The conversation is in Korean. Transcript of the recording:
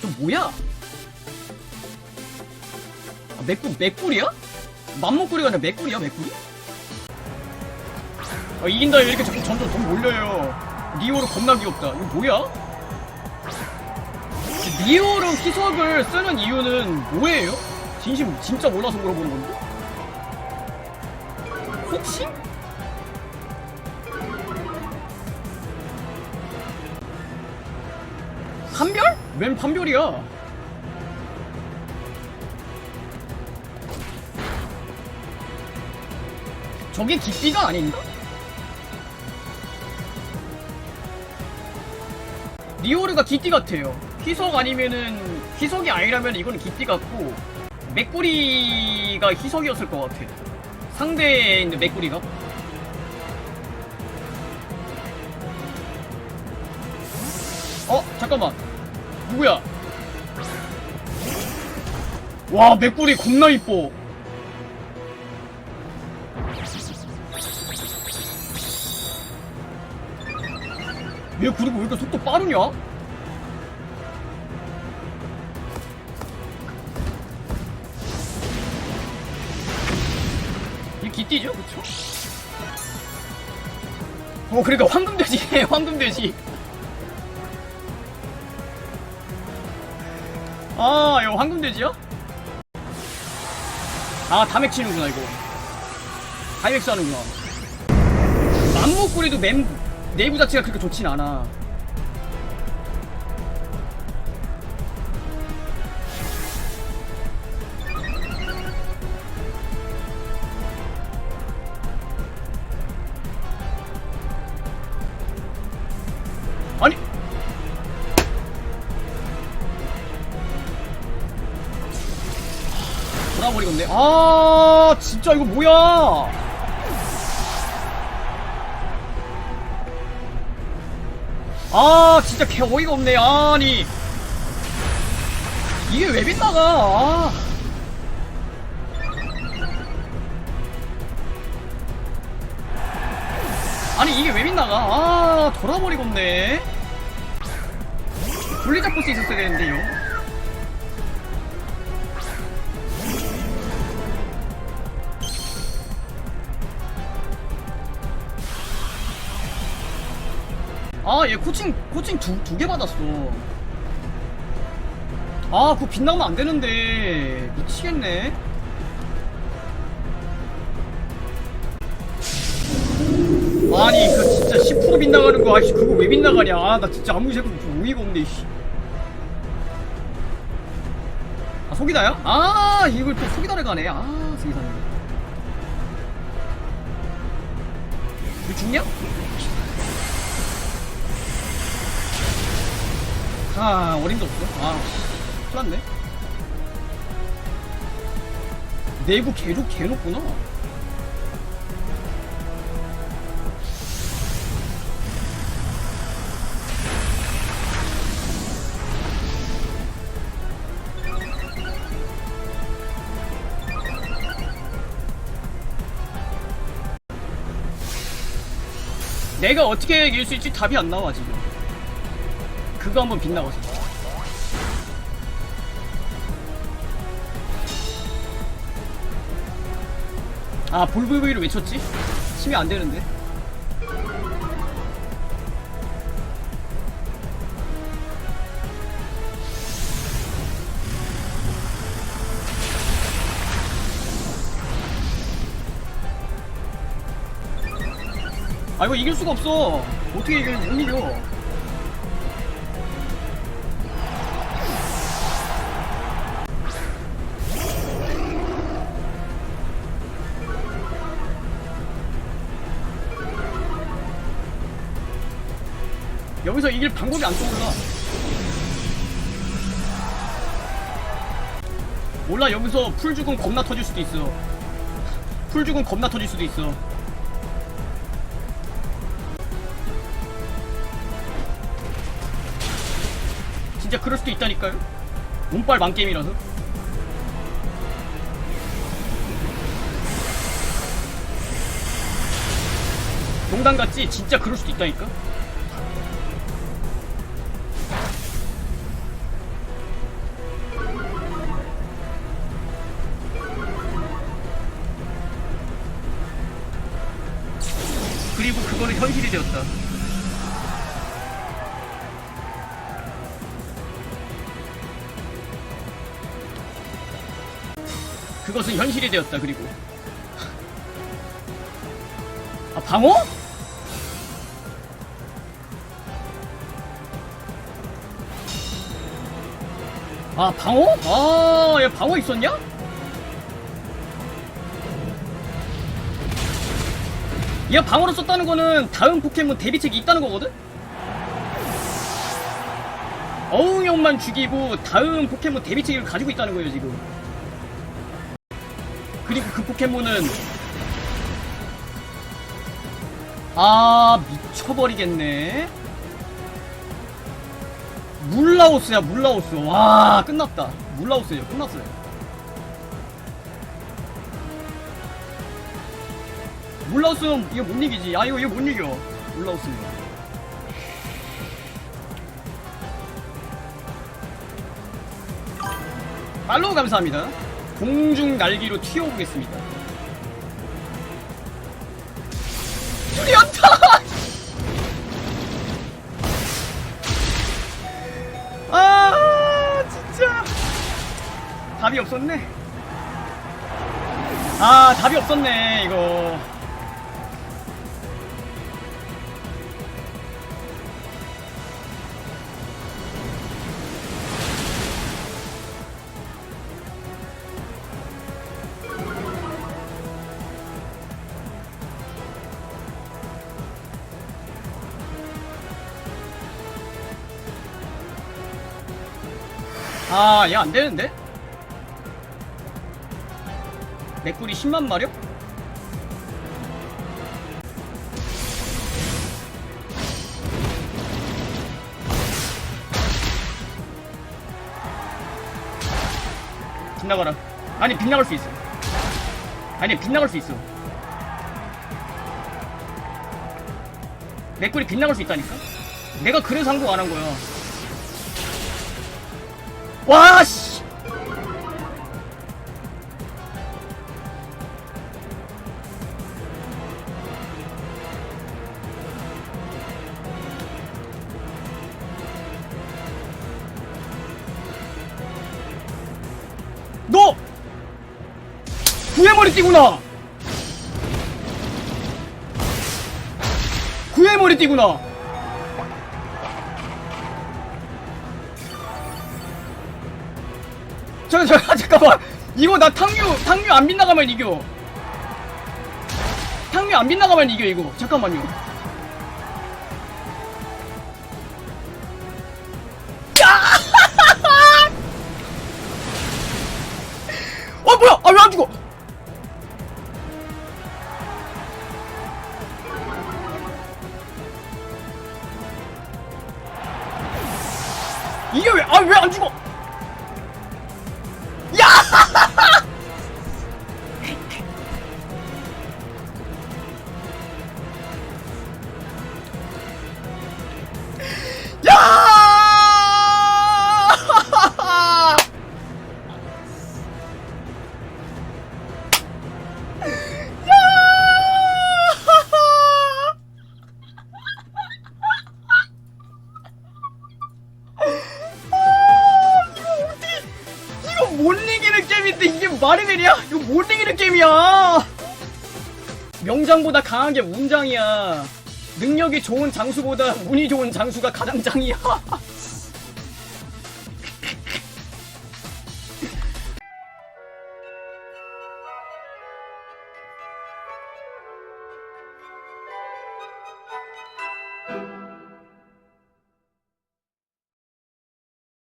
저 뭐야? 아, 맥꿀, 맥꿀이야? 맘먹꿀이가 아니라 맥꿀이야, 맥꿀이? 아, 이긴다, 이렇게 자꾸 점점 돈 몰려요. 리오로 겁나 귀엽다. 이거 뭐야? 리오로 희석을 쓰는 이유는 뭐예요? 진심 진짜 몰라서 물어보는 건데? 혹시? 판별? 웬 판별이야? 저게 기띠가 아닌가? 리오르가 기띠 같아요. 희석 아니면은 희석이 아니라면 이거는 기띠 같고 맥구리가 희석이었을 것 같아. 상대에 있는 맥구리가. 어 잠깐만 누구야? 와 맥구리 겁나 이뻐. 얘 그리고 왜 이렇게 속도 빠르냐? 이 기띠죠, 그쵸? 어, 그러니까 황금돼지, 황금돼지. 아, 이거 황금돼지야? 아, 다맥 치는구나, 이거. 다이맥스 하는구나. 맘목구리도 mem, 내부 자체가 그렇게 좋진 않아. 돌아버리겠네 아 진짜 이거 뭐야? 아 진짜 개 어이가 없네. 아니. 이게 왜 빗나가? 아. 아니 이게 왜 빗나가? 아 돌아버리겠네. 분리자 포스 있었어야 되는데 요 아 얘 코칭 코칭 두 두 개 받았어 아 그거 빗나가면 안 되는데 미치겠네 아니 그 진짜 10% 빗나가는 거 아씨 그거 왜 빗나가냐 아 나 진짜 아무 생각 좀 어이가 없네 씨. 아 속이다야? 아 이걸 또 속이다를 가네 아 세상에 너 죽냐? 아 어림도 없어. 아 큰일 났네. 내부 개조 개높구나. 내가 어떻게 이길 수 있지? 답이 안 나와 지금 그거 한번 빗나가서 아 볼브이를 외쳤지? 치면 안 되는데. 아 이거 이길 수가 없어. 어떻게 이길 못 이겨 여기서 이길 방법이 안 떠올라. 몰라 여기서 풀 죽음 겁나 터질 수도 있어. 풀 죽음 겁나 터질 수도 있어. 진짜 그럴 수도 있다니까요? 운빨 만게임이라서? 농담 같지? 진짜 그럴 수도 있다니까 그리고 그거는 현실이 되었다. 그것은 현실이 되었다. 그리고 아 방어? 아 방어? 아, 얘 방어 있었냐? 얘가 방어로 썼다는 거는 다음 포켓몬 데뷔책이 있다는 거거든? 어웅형만 죽이고 다음 포켓몬 데뷔책을 가지고 있다는 거예요 지금. 그리고 그 포켓몬은 아 미쳐버리겠네. 물라오스야 물라오스. 와 끝났다. 물라오스예요 끝났어요 물라오스는 이거 못 이기지. 아 이거 이거 못 이겨. 물라오스는 팔로우 감사합니다. 공중 날기로 튀어보겠습니다. 뚫렸다! 아 진짜. 답이 없었네. 아 답이 없었네 이거 아, 얘 안 되는데? 맥꿀이 10만 마력? 빗나가라. 아니, 빗나갈 수 있어. 아니, 빗나갈 수 있어. 맥꿀이 빗나갈 수 있다니까? 내가 그래서 항복 안한 거야. 와, 씨! 너! 구해머리 띠구나! 구해머리 띠구나! 잠깐 잠깐 잠깐만. 이거 나 탕류 탕류 안 빗나가면 이겨. 탕류 안 빗나가면 이겨 이거. 잠깐만요. 야! 어 뭐야? 아 왜 안 죽어? 이게 왜 아 왜 안 죽어 말이 되냐? 이거 못 이기는 게임이야. 명장보다 강한 게 운장이야. 능력이 좋은 장수보다 운이 좋은 장수가 가장 짱이야.